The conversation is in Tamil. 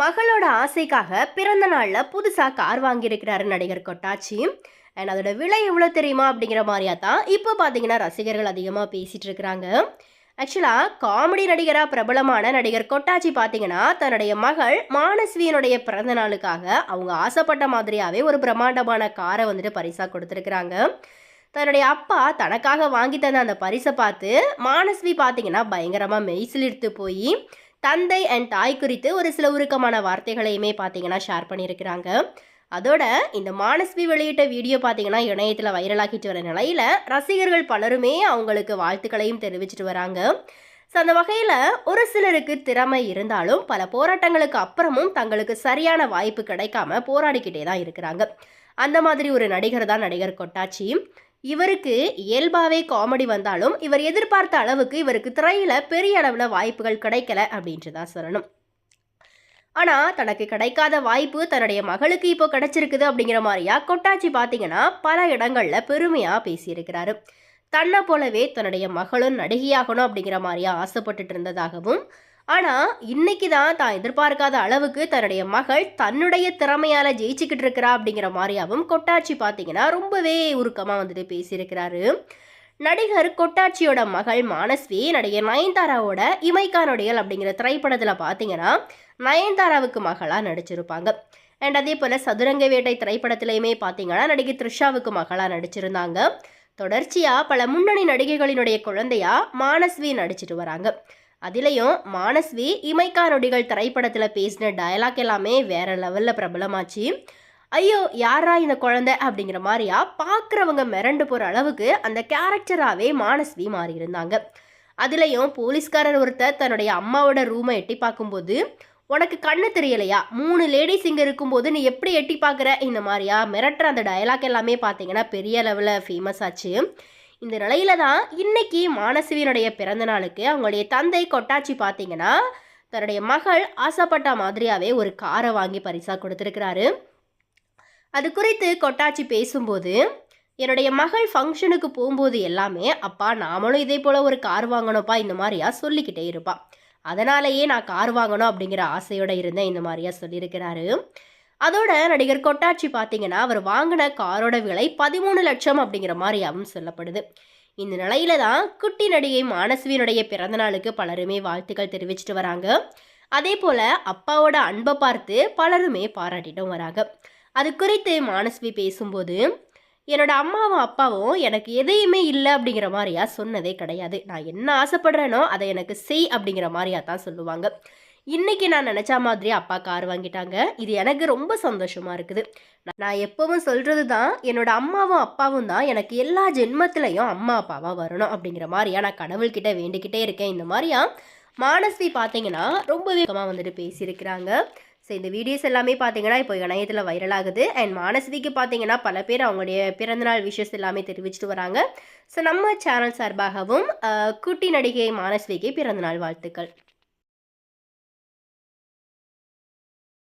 மகளோட ஆசைக்காக பிறந்த நாளில் புதுசாக கார் வாங்கியிருக்கிறாரு நடிகர் கொட்டாச்சி. அண்ட் அதோட விலை எவ்வளோ தெரியுமா அப்படிங்கிற மாதிரியா தான் இப்போ பார்த்தீங்கன்னா ரசிகர்கள் அதிகமாக பேசிகிட்டு இருக்கிறாங்க. ஆக்சுவலாக காமெடி நடிகராக பிரபலமான நடிகர் கொட்டாச்சி பார்த்தீங்கன்னா தன்னுடைய மகள் மானஸ்வியனுடைய பிறந்த நாளுக்காக அவங்க ஆசைப்பட்ட மாதிரியாகவே ஒரு பிரம்மாண்டமான காரை வந்துட்டு பரிசாக கொடுத்துருக்குறாங்க. தன்னுடைய அப்பா தனக்காக வாங்கி தந்த அந்த பரிசை பார்த்து மானஸ்வி பார்த்தீங்கன்னா பயங்கரமாக மெய்சிலிருத்து போய் தந்தை அண்ட் தாய் குறித்து ஒரு சில உருக்கமான வார்த்தைகளையுமே பார்த்தீங்கன்னா ஷேர் பண்ணியிருக்கிறாங்க. அதோட இந்த மானஸ்வி வெளியிட்ட வீடியோ பார்த்தீங்கன்னா இணையத்தில் வைரலாகிட்டு வர நிலையில் ரசிகர்கள் பலருமே அவங்களுக்கு வாழ்த்துக்களையும் தெரிவிச்சிட்டு வராங்க. ஸோ அந்த வகையில் ஒரு சிலருக்கு திறமை இருந்தாலும் பல போராட்டங்களுக்கு அப்புறமும் தங்களுக்கு சரியான வாய்ப்பு கிடைக்காம போராடிக்கிட்டே தான் இருக்கிறாங்க. அந்த மாதிரி ஒரு நடிகர் தான் நடிகர் கொட்டாச்சி. இவருக்கு இயல்பாகவே காமெடி வந்தாலும் இவர் எதிர்பார்த்த அளவுக்கு இவருக்கு திரையில் பெரிய அளவில் வாய்ப்புகள் கிடைக்கல அப்படின்றதான் சொல்லணும். ஆனால் தனக்கு கிடைக்காத வாய்ப்பு தன்னுடைய மகளுக்கு இப்போ கிடைச்சிருக்குது அப்படிங்கிற மாதிரியா கொட்டாச்சி பார்த்தீங்கன்னா பல இடங்களில் பெருமையாக பேசியிருக்கிறாரு. தன்னை போலவே தன்னுடைய மகளும் நடிகையாகணும் அப்படிங்கிற மாதிரியா ஆசைப்பட்டுட்டு இருந்ததாகவும் ஆனால் இன்னைக்கு தான் தான் எதிர்பார்க்காத அளவுக்கு தன்னுடைய மகள் தன்னுடைய திறமையால் ஜெயிச்சுக்கிட்டு இருக்கிறா அப்படிங்கிற மாதிரியாவும் கொட்டாட்சி பார்த்தீங்கன்னா ரொம்பவே உருக்கமாக வந்துட்டு பேசியிருக்கிறாரு. நடிகர் கொட்டாட்சியோட மகள் மானஸ்வி நடிகர் நயன்தாராவோட இமைக்கானொடிகள் அப்படிங்கிற திரைப்படத்தில் பார்த்தீங்கன்னா நயன்தாராவுக்கு மகளாக நடிச்சிருப்பாங்க. அண்ட் அதே போல் சதுரங்க வேட்டை திரைப்படத்திலையுமே பார்த்தீங்கன்னா நடிகை த்ரிஷாவுக்கு மகளாக நடிச்சிருந்தாங்க. தொடர்ச்சியாக பல முன்னணி நடிகைகளினுடைய குழந்தையா மானஸ்வி நடிச்சிட்டு வராங்க. அதுலேயும் மானஸ்வி இமைக்கா நொடிகள் திரைப்படத்தில் பேசின டயலாக் எல்லாமே வேற லெவலில் பிரபலமாச்சு. ஐயோ யாரா இந்த குழந்தை? அப்படிங்கிற மாதிரியா பார்க்குறவங்க மிரண்டு போகிற அளவுக்கு அந்த கேரக்டராகவே மானஸ்வி மாறி இருந்தாங்க அதுலேயும் போலீஸ்காரர் ஒருத்தர் தன்னுடைய அம்மாவோட ரூமை எட்டி பார்க்கும்போது உனக்கு கண்ணு தெரியலையா? மூணு லேடிஸ் இங்கே இருக்கும்போது நீ எப்படி எட்டி பார்க்குற? இந்த மாதிரியா மிரட்டுற அந்த டயலாக் எல்லாமே பார்த்தீங்கன்னா பெரிய லெவலில் ஃபேமஸ் ஆச்சு. இந்த நிலையில தான் இன்னைக்கு மானசவியினுடைய பிறந்த நாளுக்கு அவங்களுடைய தந்தை கொட்டாச்சி பார்த்தீங்கன்னா தன்னுடைய மகள் ஆசைப்பட்ட மாதிரியாவே ஒரு காரை வாங்கி பரிசாக கொடுத்துருக்கிறாரு. அது குறித்து கொட்டாச்சி பேசும்போது என்னுடைய மகள் ஃபங்க்ஷனுக்கு போகும்போது எல்லாமே அப்பா நாமளும் இதே போல் ஒரு கார் வாங்கணும்ப்பா இந்த மாதிரியா சொல்லிக்கிட்டே இருப்பா. அதனாலேயே நான் கார் வாங்கணும் அப்படிங்கிற ஆசையோடு இருந்தேன் இந்த மாதிரியா சொல்லியிருக்கிறாரு. அதோட நடிகர் கொட்டாட்சி பார்த்தீங்கன்னா அவர் வாங்கின காரோட விலை பதிமூணு லட்சம் அப்படிங்கிற மாதிரியாகவும் சொல்லப்படுது. இந்த நிலையில தான் குட்டி நடிகை மானஸ்வியினுடைய பிறந்த நாளுக்கு பலருமே வாழ்த்துக்கள் தெரிவிச்சிட்டு வராங்க. அதே போல அப்பாவோட அன்பை பார்த்து பலருமே பாராட்டிட்டும் வராங்க. அது குறித்து மானஸ்வி பேசும்போது என்னோட அம்மாவும் அப்பாவும் எனக்கு எதையுமே இல்லை அப்படிங்கிற மாதிரியா சொன்னதே கிடையாது. நான் என்ன ஆசைப்படுறேனோ அதை எனக்கு செய் அப்படிங்கிற மாதிரியா தான் சொல்லுவாங்க. இன்னைக்கு நான் நினச்சா மாதிரி அப்பா கார் வாங்கிட்டாங்க. இது எனக்கு ரொம்ப சந்தோஷமாக இருக்குது. நான் எப்போவும் சொல்கிறது தான் என்னோட அம்மாவும் அப்பாவும் தான் எனக்கு எல்லா ஜென்மத்திலையும் அம்மா அப்பாவாக வரணும் அப்படிங்கிற மாதிரியா நான் கடவுள்கிட்ட வேண்டிக்கிட்டே இருக்கேன். இந்த மாதிரியா மானஸ்வி பார்த்தீங்கன்னா ரொம்பவே வந்துட்டு பேசியிருக்கிறாங்க. ஸோ இந்த வீடியோஸ் எல்லாமே பார்த்தீங்கன்னா இப்போ இணையத்தில் வைரல் ஆகுது. அண்ட் மானஸ்விக்கு பார்த்தீங்கன்னா பல பேர் அவங்களுடைய பிறந்தநாள் விஷஸ் எல்லாமே தெரிவிச்சிட்டு வராங்க. ஸோ நம்ம சேனல் சார்பாகவும் குட்டி நடிகை மானஸ்விக்கு பிறந்தநாள் வாழ்த்துக்கள்.